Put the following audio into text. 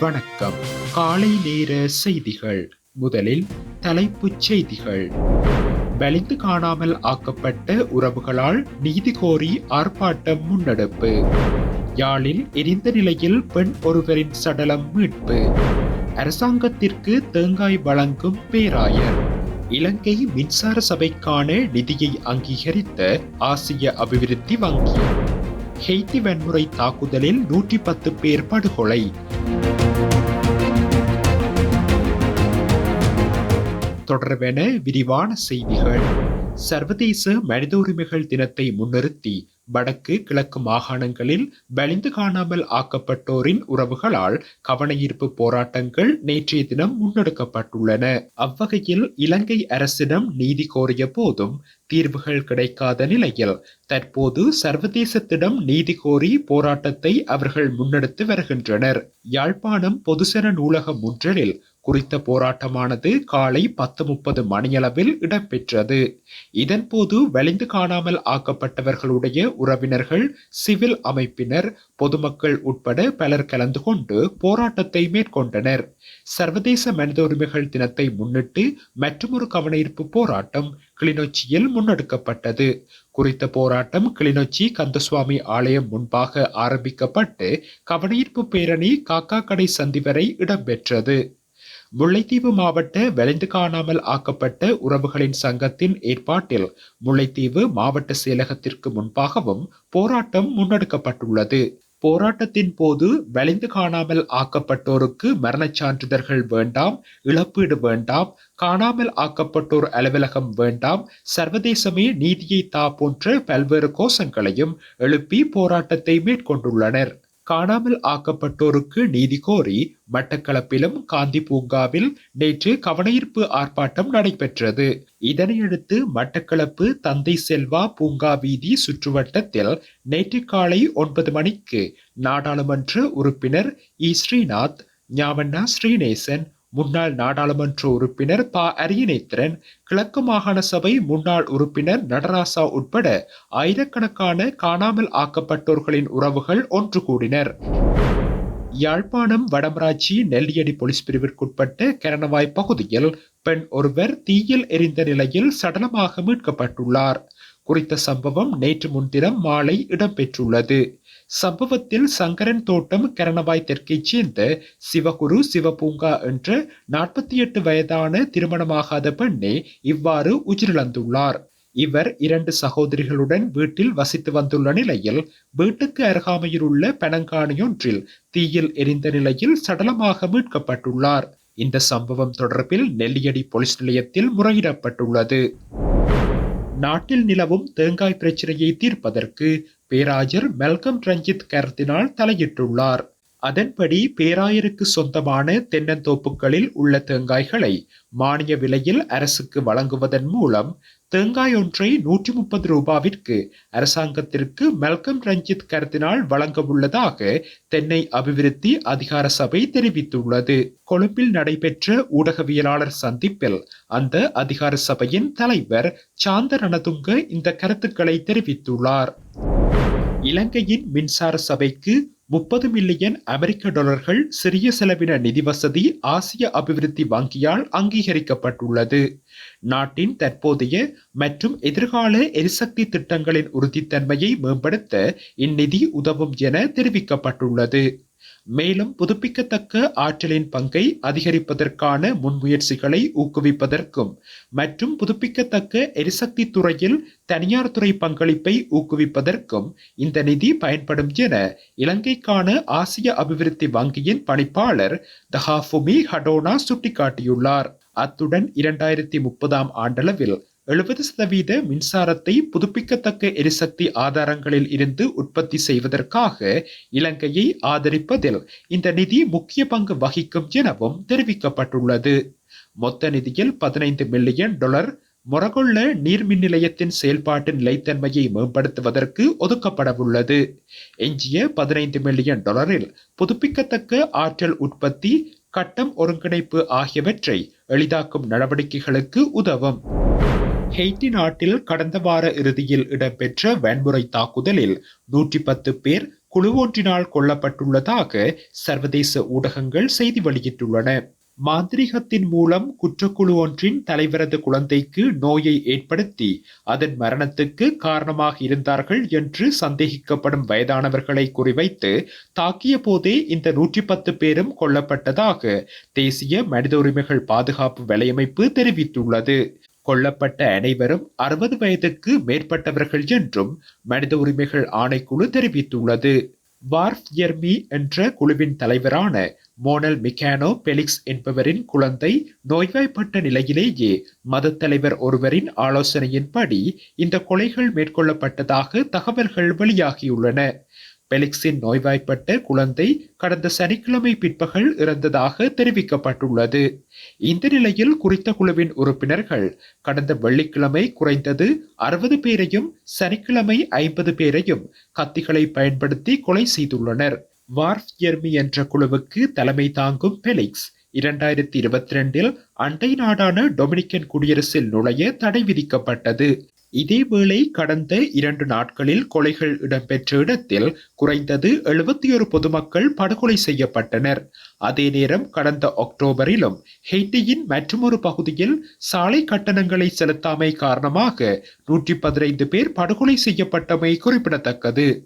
வணக்கம். காலை நேர செய்திகள். முதலில் தலைப்புச் செய்திகள். வலிந்து காணாமல் ஆக்கப்பட்ட உறவுகளால் நீதி கோரி ஆர்ப்பாட்டம் முன்னெடுப்பு. யாழில் எரிந்த நிலையில் பெண் ஒருவரின் சடலம் மீட்பு. அரசாங்கத்திற்கு தேங்காய் வழங்கும் பேராயர். இலங்கை மின்சார சபைக்கான நிதியை அங்கீகரித்த ஆசிய அபிவிருத்தி வங்கி. ஹெய்தி வன்முறை தாக்குதலில் நூற்றி பத்து பேர் படுகொலை. தொடர்பென விரிவான செய்திகள். சர்வதேச மனித உரிமைகள் தினத்தை முன்னிறுத்தி வடக்கு கிழக்கு மாகாணங்களில் வலிந்து காணாமல் ஆக்கப்பட்டோரின் உறவுகளால் கவனஈர்ப்பு போராட்டங்கள் நேற்றைய தினம் முன்னெடுக்கப்பட்டுள்ளன. அவ்வகையில் இலங்கை அரசிடம் நீதி கோரிய போதும் தீர்வுகள் கிடைக்காத நிலையில் தற்போது சர்வதேசத்திடம் நீதி கோரி போராட்டத்தை அவர்கள் முன்னெடுத்து வருகின்றனர். யாழ்ப்பாணம் பொதுசன நூலகம் முன்றலில் குறித்த போராட்டமானது காலை பத்து முப்பது மணியளவில் இடம்பெற்றது. இதன்போது வலிந்து காணாமல் ஆக்கப்பட்டவர்களுடைய உறவினர்கள் சிவில் அமைப்பினர் பொதுமக்கள் உட்பட பலர் கலந்து கொண்டு போராட்டத்தை மேற்கொண்டனர். சர்வதேச மனித உரிமைகள் தினத்தை முன்னிட்டு மற்றொரு கவனஈர்ப்பு போராட்டம் கிளிநொச்சியில் முன்னெடுக்கப்பட்டது. குறித்த போராட்டம் கிளிநொச்சி கந்தசுவாமி ஆலயம் முன்பாக ஆரம்பிக்கப்பட்டு கவனஈர்ப்பு பேரணி காக்கா கடை சந்தி வரை இடம்பெற்றது. முல்லைத்தீவு மாவட்ட வலிந்து காணாமல் ஆக்கப்பட்ட உறவுகளின் சங்கத்தின் ஏற்பாட்டில் முல்லைத்தீவு மாவட்ட செயலகத்திற்கு முன்பாகவும் போராட்டம் முன்னெடுக்கப்பட்டுள்ளது. போராட்டத்தின் போது வலிந்து காணாமல் ஆக்கப்பட்டோருக்கு மரணச் சான்றிதழ்கள் வேண்டாம் இழப்பீடு வேண்டாம் காணாமல் ஆக்கப்பட்டோர் அலுவலகம் வேண்டாம் சர்வதேசமே நீதியை தா போன்ற பல்வேறு கோஷங்களையும் எழுப்பி போராட்டத்தை மேற்கொண்டுள்ளனர். காணாமல் ஆக்கப்பட்டோருக்கு நீதி கோரி மட்டக்களப்பிலும் காந்தி பூங்காவில் நேற்று கவனஈர்ப்பு ஆர்ப்பாட்டம் நடைபெற்றது. இதனையடுத்து மட்டக்களப்பு தந்தை செல்வா பூங்கா வீதி சுற்றுவட்டத்தில் நேற்று காலை ஒன்பது மணிக்கு நாடாளுமன்ற உறுப்பினர் இ ஸ்ரீநாத் ஞாவண்ணா ஸ்ரீநேசன் முன்னாள் நாடாளுமன்ற உறுப்பினர் ப. அரியநேத்திரன் கிழக்கு மாகாண சபை முன்னாள் உறுப்பினர் நடராசா உட்பட ஆயிரக்கணக்கான காணாமல் ஆக்கப்பட்டோர்களின் உறவுகள் ஒன்று கூடினர். யாழ்ப்பாணம் வடமராட்சி நெல்லியடி போலீஸ் பிரிவிற்குட்பட்ட கரணவாய் பகுதியில் பெண் ஒருவர் தீயில் எரிந்த நிலையில் சடலமாக மீட்கப்பட்டுள்ளார். குறித்த சம்பவம் நேற்று முன்தினம் மாலை இடம்பெற்றுள்ளது. சம்பவத்தில் சங்கரன் தோட்டம் கரணவாய் தெற்கைச் சேர்ந்த சிவகுரு சிவபூங்கா என்ற நாற்பத்தி எட்டு வயதான திருமணமாகாத பெண்ணே இவ்வாறு உயிரிழந்துள்ளார். இவர் இரண்டு சகோதரிகளுடன் வீட்டில் வசித்து வந்துள்ள நிலையில் வீட்டுக்கு அருகாமையில் உள்ள பெனங்காணியொன்றில் தீயில் எரிந்த நிலையில் சடலமாக மீட்கப்பட்டுள்ளார். இந்த சம்பவம் தொடர்பில் நெல்லியடி போலீஸ் நிலையத்தில் முறையிடப்பட்டுள்ளது. நாட்டில் நிலவும் தேங்காய் பிரச்சனையை தீர்ப்பதற்கு பேராயர் மெல்கம் ரஞ்சித் கருத்தினால் தலையிட்டுள்ளார். அதன்படி பேராயருக்கு சொந்தமான தென்னந்தோப்புகளில் உள்ள தேங்காய்களை மானிய விலையில் அரசுக்கு வழங்குவதன் மூலம் தேங்காய் ஒன்றை நூற்றி முப்பது ரூபாவிற்கு அரசாங்கத்திற்கு மெல்கம் ரஞ்சித் கருத்தினால் வழங்க உள்ளதாக தென்னை அபிவிருத்தி அதிகார சபை தெரிவித்துள்ளது. கொழும்பில் நடைபெற்ற ஊடகவியலாளர் சந்திப்பில் அந்த அதிகார சபையின் தலைவர் சாந்த ரணதுங்க இந்த கருத்துக்களை தெரிவித்துள்ளார். இலங்கையின் மின்சார சபைக்கு முப்பது மில்லியன் அமெரிக்க டாலர்கள் சிறிய செலவின நிதி வசதி ஆசிய அபிவிருத்தி வங்கியால் அங்கீகரிக்கப்பட்டுள்ளது. நாட்டின் தற்போதைய மற்றும் எதிர்கால எரிசக்தி திட்டங்களின் உறுதித்தன்மையை மேம்படுத்த இந்நிதி உதவும் என தெரிவிக்கப்பட்டுள்ளது. மேலும் புதுப்பிக்கத்தக்க ஆற்றலின் பங்கை அதிகரிப்பதற்கான முன்முயற்சிகளை ஊக்குவிப்பதற்கும் மற்றும் புதுப்பிக்கத்தக்க எரிசக்தி துறையில் தனியார் துறை பங்களிப்பை ஊக்குவிப்பதற்கும் இந்த நிதி பயன்படும் என இலங்கைக்கான ஆசிய அபிவிருத்தி வங்கியின் பணிப்பாளர் தஹாஃபுமி ஹடோனா சுட்டிக்காட்டியுள்ளார். அத்துடன் இரண்டாயிரத்தி முப்பதாம் ஆண்டளவில் எழுபது சதவீத மின்சாரத்தை புதுப்பிக்கத்தக்க எரிசக்தி ஆதாரங்களில் இருந்து உற்பத்தி செய்வதற்காக இலங்கையை ஆதரிப்பதில் இந்த நிதி முக்கிய பங்கு வகிக்கும் எனவும் தெரிவிக்கப்பட்டுள்ளது. மொத்த நிதியில் பதினைந்து மில்லியன் டாலர் மொரகொள்ள நீர்மின் நிலையத்தின் செயல்பாட்டு நிலைத்தன்மையை மேம்படுத்துவதற்கு ஒதுக்கப்படவுள்ளது. எஞ்சிய பதினைந்து மில்லியன் டாலரில் புதுப்பிக்கத்தக்க ஆற்றல் உற்பத்தி கட்டம் ஒருங்கிணைப்பு ஆகியவற்றை எளிதாக்கும் நடவடிக்கைகளுக்கு உதவும். ஹெய்டி நாட்டில் கடந்த வார இறுதியில் இடம்பெற்ற வன்முறை தாக்குதலில் நூற்றி பத்து பேர் குழு ஒன்றினால் கொல்லப்பட்டுள்ளதாக சர்வதேச ஊடகங்கள் செய்தி வெளியிட்டுள்ளன. மாந்திரிகத்தின் மூலம் குற்றக்குழு ஒன்றின் தலைவரது குழந்தைக்கு நோயை ஏற்படுத்தி அதன் மரணத்துக்கு காரணமாக இருந்தார்கள் என்று சந்தேகிக்கப்படும் வயதானவர்களை குறிவைத்து தாக்கிய போதே இந்த நூற்றி பத்து பேரும் கொல்லப்பட்டதாக தேசிய மனித உரிமைகள் பாதுகாப்பு வலையமைப்பு தெரிவித்துள்ளது. கொல்லப்பட்ட அனைவரும் அறுபது வயதுக்கு மேற்பட்டவர்கள் என்றும் மனித உரிமைகள் ஆணைக்குழு தெரிவித்துள்ளது. வார்ஃப் எர்மி என்ற குழுவின் தலைவரான மோனல் மிக்கானோ பெலிக்ஸ் என்பவரின் குழந்தை நோய்வாய்ப்பட்ட நிலையிலேயே மத தலைவர் ஒருவரின் ஆலோசனையின்படி இந்த கொலைகள் மேற்கொள்ளப்பட்டதாக தகவல்கள் வெளியாகியுள்ளன. பெலிக்ஸின் நோய்வாய்ப்பட்ட குழந்தை கடந்த சனிக்கிழமை பிற்பகல் இறந்ததாக தெரிவிக்கப்பட்டுள்ளது. இந்த நிலையில் குறித்த குழுவின் உறுப்பினர்கள் கடந்த வெள்ளிக்கிழமை குறைந்தது அறுபது பேரையும் சனிக்கிழமை ஐம்பது பேரையும் கத்திகளை பயன்படுத்தி கொலை செய்துள்ளனர். வார்ஃப் எர்மி என்ற குழுவுக்கு தலைமை தாங்கும் பெலிக்ஸ் இரண்டாயிரத்தி இருபத்தி ரெண்டில் அண்டை நாடான டொமினிக்கன் குடியரசில் நுழைய தடை விதிக்கப்பட்டது. இதேவேளை கடந்த இரண்டு நாட்களில் கொலைகள் இடம்பெற்ற இடத்தில் குறைந்தது எழுபத்தி ஒரு பொதுமக்கள் படுகொலை செய்யப்பட்டனர். அதே நேரம் கடந்த அக்டோபரிலும் ஹெய்டியின் மற்றொரு பகுதியில் சாலை கட்டணங்களை செலுத்தாமை காரணமாக நூற்றி பதினைந்து பேர் படுகொலை செய்யப்பட்டமை குறிப்பிடத்தக்கது.